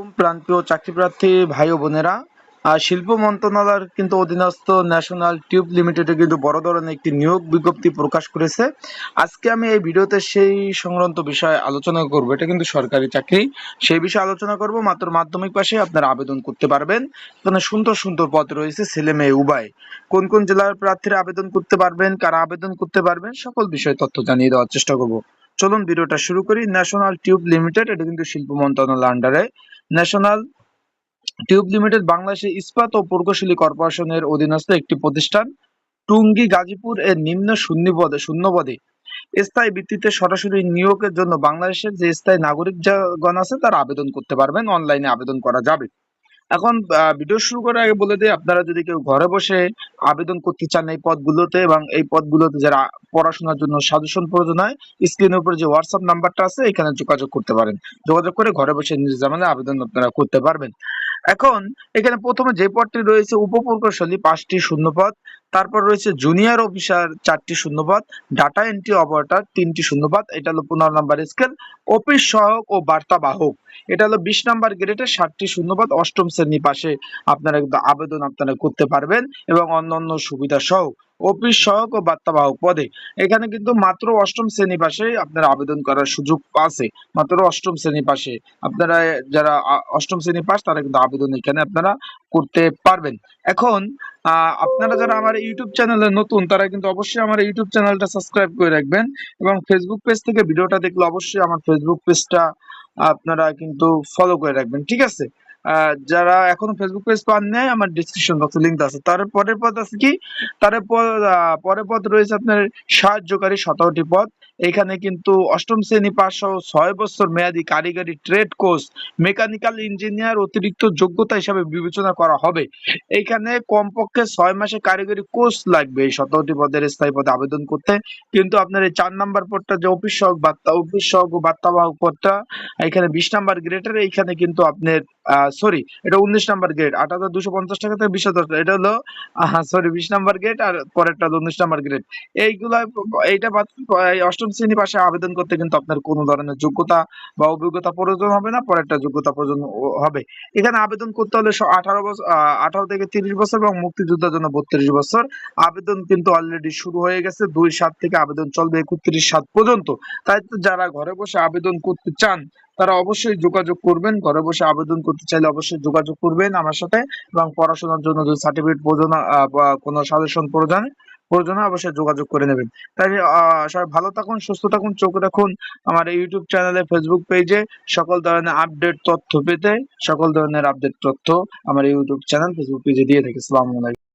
আলাইকুম প্রান্তীয় চাকরিপ্রার্থী ভাই ও বোনেরা। আহ, শিল্প মন্ত্রণালয়ের কিন্তু অধীনস্থ ন্যাশনাল টিউব লিমিটেডে কিন্তু বড় ধরনের একটি নিয়োগ বিজ্ঞপ্তি প্রকাশ করেছে। আজকে আমি এই ভিডিওতে সেই সংক্রান্ত বিষয়ে আলোচনা করব। এটা কিন্তু সরকারি চাকরি। সেই বিষয়ে আলোচনা করব। মাত্র মাধ্যমিক পাশে আপনারা আবেদন করতে পারবেন। এখানে সুন্দর সুন্দর পদ রয়েছে ছেলে মেয়ে উভয়। কোন কোন জেলার প্রার্থীরা আবেদন করতে পারবেন কারা আবেদন করতে পারবেন সকল বিষয়ে তথ্য জানিয়ে দেওয়ার চেষ্টা করব। চলুন ভিডিওটা শুরু করি। ন্যাশনাল টিউব লিমিটেড এটা কিন্তু শিল্প মন্ত্রণালয়ের আন্ডারে ন্যাশনাল টিউব লিমিটেড বাংলাদেশের ইস্পাত ও প্রকৌশলী কর্পোরেশনের অধীনস্থ একটি প্রতিষ্ঠান, টুঙ্গি গাজীপুর এর নিম্ন শূন্যপদে শূন্যপদে। শূন্য পদে স্থায়ী ভিত্তিতে সরাসরি নিয়োগের জন্য বাংলাদেশের যে স্থায়ী নাগরিক নাগরিকগণ আছে তারা আবেদন করতে পারবেন, অনলাইনে আবেদন করা যাবে। এখন ভিডিও শুরু করার আগে বলে দিই, আপনারা যদি কেউ ঘরে বসে আবেদন করতে চান এই পদগুলোতে এবং এই পদগুলোতে যারা পড়াশোনার জন্য সাজেশন প্রয়োজন হয় স্ক্রিনের উপর যে হোয়াটসঅ্যাপ নাম্বারটা আছে, এখানে যোগাযোগ করতে পারেন। যোগাযোগ করে ঘরে বসে নিজ জামানে আবেদন আপনারা করতে পারবেন। এখন, এখানে প্রথমে যে পদটি রয়েছে, উপপ্রকৌশলী পাঁচটি শূন্যপদ তারপর রয়েছে জুনিয়র অফিসার চারটি শূন্যপদ ডাটা এন্ট্রি অপারেটর তিনটি শূন্যপদ, এটা হলো পনেরো নাম্বার স্কেল অফিস সহায়ক ও বার্তা বাহক। এটা হলো বিশ নাম্বার গ্রেডের ষাটটি শূন্যপদ, অষ্টম শ্রেণি পাশে আপনারা আবেদন আপনারা করতে পারবেন এবং অন্যান্য সুবিধা সহ অফিস সহায়ক ও বার্তাবাহক পদে। এখানে কিন্তু মাত্র অষ্টম শ্রেণি পাশে আপনারা আবেদন করার সুযোগ আছে। মাত্র অষ্টম শ্রেণি পাশে আপনারা যারা অষ্টম শ্রেণি পাস তারা কিন্তু আবেদন এখানে আপনারা করতে পারবেন। এখন আপনারা যারা আমার ইউটিউব চ্যানেলে নতুন, তারা কিন্তু অবশ্যই আমার ইউটিউব চ্যানেলটা সাবস্ক্রাইব করে রাখবেন এবং ফেসবুক পেজ থেকে ভিডিওটা দেখলে অবশ্যই আমার ফেসবুক পেজটা আপনারা কিন্তু ফলো করে রাখবেন, ঠিক আছে? যারা এখনও ফেসবুক পেজ পান নাই, আমার ডিসক্রিপশন বক্সে লিংক আছে। তার পরের পদ আছে কি? তার পরের পদ রয়েছে আপনার সাহায্যকারী সতেরোটি পদ। এখানে কিন্তু অষ্টম শ্রেণি পাস সহ ছয় বছর মেয়াদী কারিগরি ট্রেড কোর্স মেকানিক্যাল ইঞ্জিনিয়ার অতিরিক্ত যোগ্যতা হিসাবে বিবেচনা করা হবে। এইখানে কমপক্ষে ছয় মাসে কারিগরি কোর্স লাগবে এই সতেরোটি পদের স্থায়ী পদে আবেদন করতে। কিন্তু আপনার এই চার নাম্বার পদটা যে অফিস সহক বার্তা, অফিস সহক বার্তাবাহক পদটা, এখানে বিশ নাম্বার গ্রেডের এইখানে কিন্তু আপনার সরি এটা উনিশ নাম্বার গ্রেড আট হাজার দুশো পঞ্চাশ টাকা থেকে বিশ হাজার, এটা হলো সরি বিশ নাম্বার গ্রেড আর পরেরটা হলো উনিশ নাম্বার গ্রেড এইগুলা, এইটা অষ্টম শ্রেণি পাশে আবেদন করতে কিন্তু আপনার কোনো ধরনের যোগ্যতা বা অভিজ্ঞতা প্রয়োজন হবে না, পরেরটা যোগ্যতা প্রয়োজন হবে। এখানে আবেদন করতে হলে আঠারো বছর আঠারো থেকে তিরিশ বছর এবং মুক্তিযোদ্ধার জন্য বত্রিশ বছর। আবেদন কিন্তু অলরেডি শুরু হয়ে গেছে, দুই সাত থেকে আবেদন চলবে একত্রিশ সাত পর্যন্ত। তাই যারা ঘরে বসে আবেদন করতে চান তারা অবশ্যই যোগাযোগ করবেন, ঘরে বসে আবেদন করতে চাইলে অবশ্যই যোগাযোগ করবেন আমার সাথে এবং পড়াশোনার জন্য যদি সার্টিফিকেট প্রয়োজন কোনো সাজেশন প্রয়োজন প্রয়োজন অবশ্যই যোগাযোগ করে নেবেন। তাই সবাই ভালো থাকুন, সুস্থ থাকুন, চোখ রাখুন। আমার ইউটিউব চ্যানেলে ফেসবুক পেজে সকল ধরনের আপডেট তথ্য পেতে, সকল ধরনের আপডেট তথ্য আমার ইউটিউব চ্যানেল ফেসবুক পেজে দিয়ে থাকি। আসসালামু আলাইকুম।